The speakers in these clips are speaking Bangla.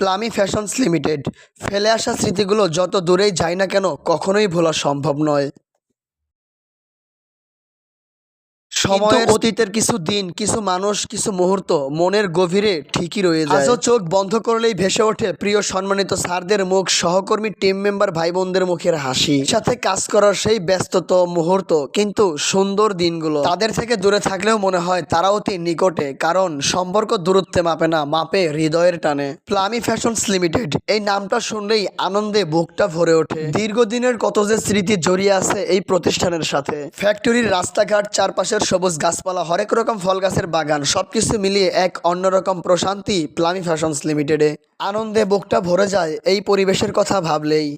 প্লামি ফ্যাশনস লিমিটেড। ফেলে আসা স্মৃতিগুলো যত দূরেই যায় না কেন, কখনোই ভোলা সম্ভব নয়। সময়ের অতীতের কিছু দিন কিছু মানুষ কিছু মুহূর্ত মনের গভীরে ঠিকই রয়ে যায়। আজও চোখ বন্ধ করলেই ভেসে ওঠে প্রিয় সম্মানিত স্যারদের মুখ সহকর্মী টিম মেম্বার ভাই বোনদের মুখের হাসি। সাথে কাজ করার সেই ব্যস্তত মুহূর্ত কিন্তু সুন্দর দিনগুলো। তাদের থেকে দূরে থাকলেও মনে হয় তারা অতি নিকটে কারণ সম্পর্ক দূরত্বে মাপে না মাপে হৃদয়ের টানে। প্লামি ফ্যাশনস লিমিটেড এই নামটা শুনলেই আনন্দে বুকটা ভরে ওঠে। দীর্ঘদিনের কত যে স্মৃতি জড়িয়ে আছে এই প্রতিষ্ঠানের সাথে। ফ্যাক্টরির রাস্তাঘাট চারপাশের সবুজ গাছপালা, হরেক রকম ফল গাছের বাগান, সবকিছু মিলিয়ে এক অন্যরকম প্রশান্তি প্লামি ফ্যাশনস লিমিটেডে। আনন্দে বুকটা ভরে যায় এই পরিবেশের কথা ভাবলেই।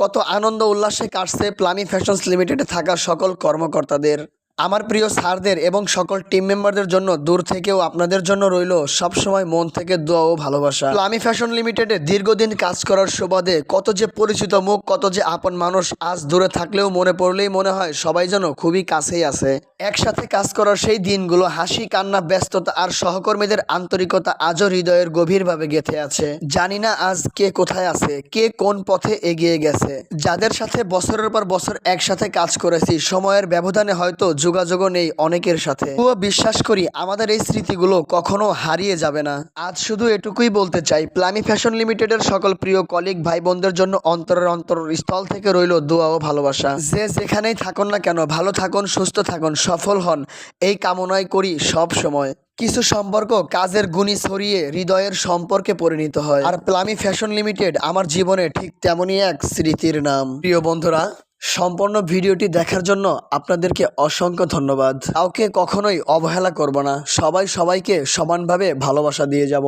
কত আনন্দ উল্লাসে কাটছে প্লামি ফ্যাশনস লিমিটেডে থাকা সকল কর্মকর্তাদের। আমার প্রিয় স্যারদের এবং সকল টিম মেম্বারদের জন্য দূর থেকেও আপনাদের জন্য রইল সবসময় মন থেকে দোয়া ও ভালোবাসা। প্লামি ফ্যাশন লিমিটেডে দীর্ঘদিন কাজ করার সুবাদে কত যে পরিচিত মুখ, কত যে আপন মানুষ আজ দূরে থাকলেও মনে পড়লেই মনে হয় সবাই যেন খুবই কাছেই আছে। একসাথে কাজ করার সেই দিনগুলো হাসি, কান্না, ব্যস্ততা আর সহকর্মীদের আন্তরিকতা আজও হৃদয়ের গভীরভাবে গেঁথে আছে। জানি না আজ কে কোথায় আছে, কে কোন পথে এগিয়ে গেছে। যাদের সাথে বছরের পর বছর একসাথে কাজ করেছি, সময়ের ব্যবধানে হয়তো যোগাযোগও নেই অনেকের সাথে। তবুও বিশ্বাস করি, আমাদের এই স্মৃতিগুলো কখনো হারিয়ে যাবে না। আজ শুধু এটুকুই বলতে চাই, প্লামি ফ্যাশন লিমিটেডের সকল প্রিয় কলিগ ভাই বোনদের জন্য অন্তরের অন্তর স্থল থেকে রইল দোয়া ও ভালোবাসা। যে যেখানেই থাকুন না কেন, ভালো থাকুন, সুস্থ থাকুন, সফল হন, এই কামনাই করি সব সময়। কিছু সম্পর্ক কাজের গুণী ছড়িয়ে হৃদয়ের সম্পর্কে পরিণত হয়। আর প্লামি ফ্যাশন লিমিটেড আমার জীবনে ঠিক তেমনই এক স্মৃতির নাম। প্রিয় বন্ধুরা সম্পূর্ণ ভিডিওটি দেখার জন্য আপনাদেরকে অসংখ্য ধন্যবাদ। কাউকে কখনোই অবহেলা করব না। সবাই সবাইকে সমানভাবে ভালোবাসা দিয়ে যাব।